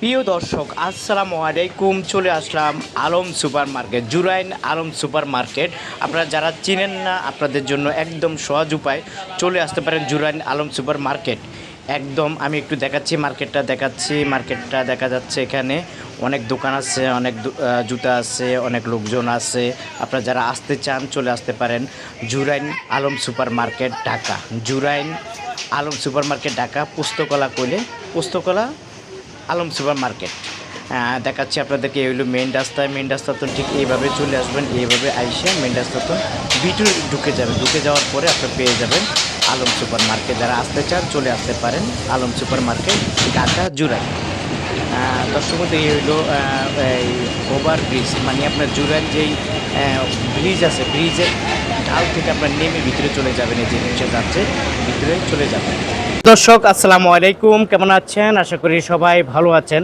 প্রিয় দর্শক, আসসালামু আলাইকুম। চলে আসলাম Alam super market Jurain Alam super market আপনারা যারা চিনেন না, আপনাদের জন্য একদম সহজ উপায়, চলে আসতে পারেন জুরাইন আলম সুপার মার্কেট একদম, আমি একটু দেখাচ্ছি, মার্কেটটা দেখাচ্ছি, মার্কেটটা দেখা যাচ্ছে এখানে। অনেক দোকান আছে, অনেক জুতা আছে, অনেক লোকজন আছে। আপনারা যারা আসতে চান, চলে আসতে পারেন Jurain Alam super market Dhaka. Jurain Alam super market Dhaka, পুস্তকলা কইলে পুস্তকলা আলম সুপার মার্কেট। দেখাচ্ছি আপনাদেরকে এই হলো মেন রাস্তায় মেন রাস্তা তো ঠিক এইভাবে চলে আসবেন, এইভাবে আইসে মেন রাস্তা তো ভিতরে ঢুকে যাবে। ঢুকে যাওয়ার পরে আপনি পেয়ে যাবেন আলম সুপার মার্কেট। যারা আসতে চান, চলে আসতে পারেন আলম সুপার মার্কেট, ঢাকা জুরাই দর্শক এই হলো এই ওভার ব্রিজ। মানে আপনার জুরাইন যেই ব্রিজ আছে, ব্রিজের ঢাল থেকে আপনার নেমে ভিতরে চলে যাবেন। এই যে রিক্সা যাচ্ছে, ভিতরে চলে যাবেন। দর্শক, আসসালামু আলাইকুম। কেমন আছেন? আশা করি সবাই ভালো আছেন।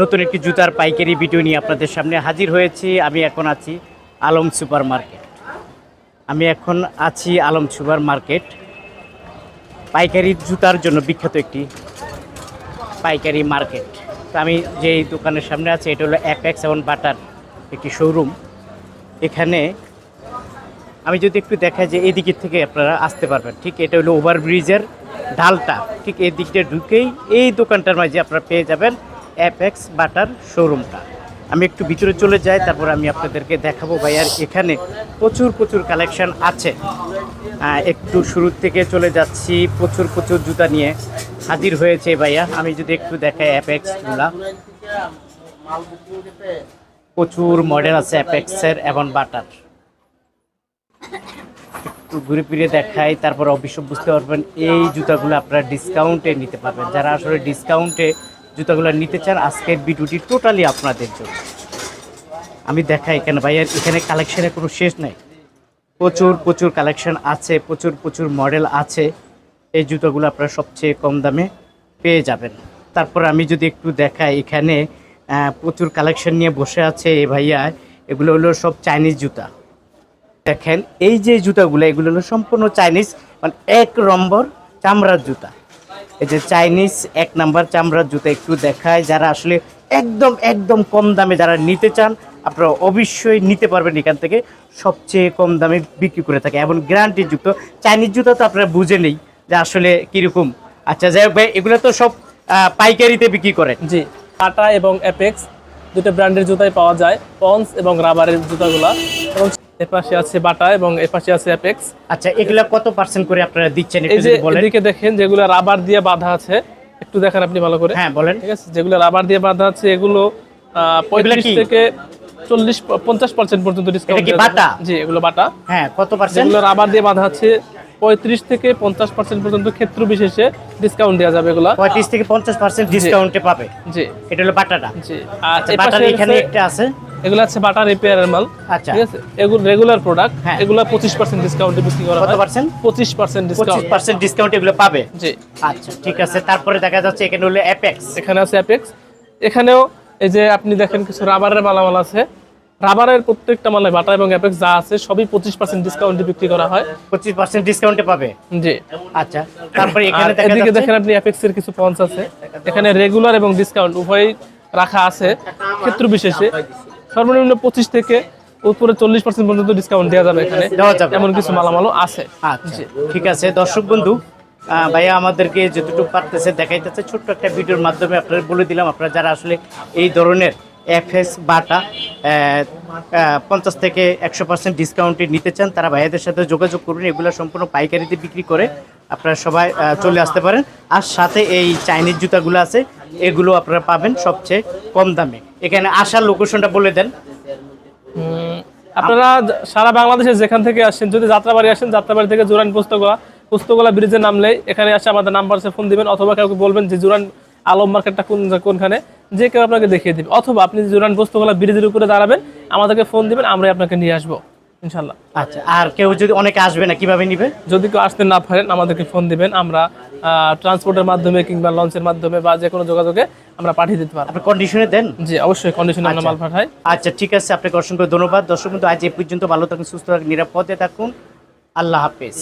নতুন একটি জুতার পাইকারি ভিডিও নিয়ে আপনাদের সামনে হাজির হয়েছি। আমি এখন আছি আলম সুপার মার্কেট। আমি এখন আছি আলম সুপার মার্কেট। পাইকারি জুতার জন্য বিখ্যাত একটি পাইকারি মার্কেট। তো আমি যেই দোকানের সামনে আছি, এটা হলো অ্যাপেক্স এবং বাটার একটি শোরুম এখানে আমি যদি একটু দেখাই যে এই দিকের থেকে আপনারা আসতে পারবেন, ঠিক এটা হলো ওভারব্রিজের ঢালটা, ঠিক এই দিকটা ঢুকেই এই দোকানটার মাঝে আপনারা পেয়ে যাবেন অ্যাপেক্স বাটার শোরুমটা আমি একটু ভিতরে চলে যাই, তারপর আমি আপনাদেরকে দেখাবো ভাই আর এখানে প্রচুর প্রচুর কালেকশন আছে। একটু শুরুর থেকে চলে যাচ্ছি, প্রচুর প্রচুর জুতা নিয়ে হাজির হয়েছে ভাইয়া। আমি যদি একটু দেখাই অ্যাপেক্সগুলা প্রচুর মডেল আছে অ্যাপেক্সের এবং বাটার একটু ঘুরে ফিরে দেখাই, তারপর অবশ্য বুঝতে পারবেন, এই জুতাগুলো আপনারা ডিসকাউন্টে নিতে পারবেন। যারা আসলে ডিসকাউন্টে জুতাগুলো নিতে চান, আজকের ভিডিওটি টোটালি আপনাদের জন্য। আমি দেখাই এখানে ভাইয়ের এখানে কালেকশনের কোনো শেষ নাই। প্রচুর প্রচুর কালেকশন আছে, প্রচুর প্রচুর মডেল আছে। এই জুতোগুলো আপনারা সবচেয়ে কম দামে পেয়ে যাবেন। তারপর আমি যদি একটু দেখাই এখানে প্রচুর কালেকশন নিয়ে বসে আছে এ ভাইয়া। এগুলো হলো সব চাইনিজ জুতা। দেখেন, এই যে জুতাগুলো, এগুলো হলো সম্পূর্ণ চাইনিজ মানে এক নম্বর চামড়ার জুতা। এই যে চাইনিজ এক নাম্বার চামড়ার জুতা একটু দেখায় যারা আসলে একদম একদম কম দামে যারা নিতে চান, আপনারা অবশ্যই নিতে পারবেন এখান থেকে। সবচেয়ে কম দামে বিক্রি করে থাকে, এবং গ্যারান্টি যুক্ত চাইনিজ জুতা তো আপনারা বুঝে নেই যে আসলে কীরকম। আচ্ছা যাই হোক ভাই, এগুলো তো সব পাইকারিতে বিক্রি করেন। জি, টাটা এবং অ্যাপেক্স, দুটো ব্র্যান্ডের জুতাই পাওয়া যায়, পন্স এবং রাবারের জুতাগুলা। এবং এপাশে আছে বাটা এবং এপাশে আছে অ্যাপেক্স। আচ্ছা এগুলা কত পার্সেন্ট করে আপনারা দিচ্ছেন এই যে এদিকে দেখেন যেগুলো রাবার দিয়ে বাঁধা আছে একটু দেখেন আপনি ভালো করে। হ্যাঁ বলেন। ঠিক আছে যেগুলো রাবার দিয়ে বাঁধা আছে এগুলো পঁয়ত্রিশ? থেকে চল্লিশ পঞ্চাশ পার্সেন্ট পর্যন্ত ডিসকাউন্ট কি বাটা? জি এগুলো বাটা। হ্যাঁ কত পার্সেন্ট যেগুলো রাবার দিয়ে বাঁধা আছে পঁয়ত্রিশ থেকে পঞ্চাশ পার্সেন্ট পর্যন্ত ক্ষেত্র বিশেষে ডিসকাউন্ট দেওয়া যাবে এগুলা। পঁয়ত্রিশ থেকে পঞ্চাশ পার্সেন্ট ডিসকাউন্টে পাবে। জি। এটা হলো বাটাটা। জি। আচ্ছা বাটার এখানে একটা আছে। এগুলো আছে বাটা রিপেয়ারের মাল। আচ্ছা। ঠিক আছে? এগুলো রেগুলার প্রোডাক্ট হ্যাঁ। এগুলো পঁচিশ পার্সেন্ট ডিসকাউন্টে বিক্রি করা কত পার্সেন্ট পঁচিশ পার্সেন্ট ডিসকাউন্ট পার্সেন্ট ডিসকাউন্ট এগুলো পাবে? জি। আচ্ছা ঠিক আছে। তারপরে দেখা যাচ্ছে এখানে হলো অ্যাপেক্স এখানে আছে অ্যাপেক্স এখানেও এই যে আপনি দেখেন কিছু রাবারের মালামাল আছে। রাবারের প্রত্যেকটা মালে বাটা এবং অ্যাপেক্স যা আছে সবই পঁচিশ পার্সেন্ট ডিসকাউন্টে বিক্রি করা হয়। পঁচিশ পার্সেন্ট ডিসকাউন্টে পাবে? জি। আচ্ছা তারপরে এখানে এদিকে দেখেন আপনি অ্যাপেক্স এর কিছু পঞ্চ আছে। এখানে রেগুলার এবং ডিসকাউন্ট উভয়ই রাখা আছে। ক্ষেত্র বিশেষে। সর্বনিম্ন পঁচিশ থেকে উপরে চল্লিশ পার্সেন্ট পর্যন্ত ডিসকাউন্ট দেওয়া যাবে এখানে। এমন কিছু মালামালও আছে। আচ্ছা ঠিক আছে। দর্শক বন্ধু ভাইয়া আমাদেরকে যতটুকু পারতেছে দেখাইতেছে ছোট্ট একটা ভিডিওর মাধ্যমে আপনারা বলে দিলাম আপনারা যারা আসলে এই ধরনের এফএস বাটা পঞ্চাশ থেকে একশো পার্সেন্ট ডিসকাউন্টে নিতে চান তারা ভাইয়াদের সাথে যোগাযোগ করবেন এগুলো সম্পূর্ণ পাইকারিতে বিক্রি করে আপনারা সবাই চলে আসতে পারেন। আর সাথে এই চাইনিজ জুতাগুলো আছে এগুলো আপনারা পাবেন সবচেয়ে কম দামে। এখানে আসার লোকেশনটা বলে দেন। আপনারা সারা বাংলাদেশে যেখান থেকে আসেন, যদি যাত্রাবাড়ি আসেন, যাত্রাবাড়ি থেকে জোরান পুস্তকলা পুস্তকলা ব্রিজে নামলে এখানে আসে আমাদের নাম্বার ফোন দিবেন, অথবা কাউকে বলবেন যে জোরান আলম মার্কেটটা কোন, কোনখানে, যে কেউ আপনাকে দেখিয়ে দিবে। অথবা আপনি জোরান পুস্তকলা ব্রিজের উপরে দাঁড়াবেন, আমাদেরকে ফোন দিবেন, আমরাই আপনাকে নিয়ে আসব। ইনশাল্লাহ আচ্ছা আর কেউ যদি অনেকে আসবে না কীভাবে নিবে? যদি কেউ আসতে না পারেন আমাদেরকে ফোন দিবেন আমরা ট্রান্সপোর্টের মাধ্যমে কিংবা লঞ্চের মাধ্যমে বা যে কোনো যোগাযোগে আমরা পাঠিয়ে দিতে পারব। আপনি কন্ডিশনে দেন? জি অবশ্যই কন্ডিশনে আমরা মাল পাঠাই। আচ্ছা ঠিক আছে আপনাকে অসংখ্য ধন্যবাদ। দর্শক বন্ধু আজ এ পর্যন্ত ভালো থাকুন সুস্থ থাকুন নিরাপদে থাকুন। আল্লাহ হাফেজ।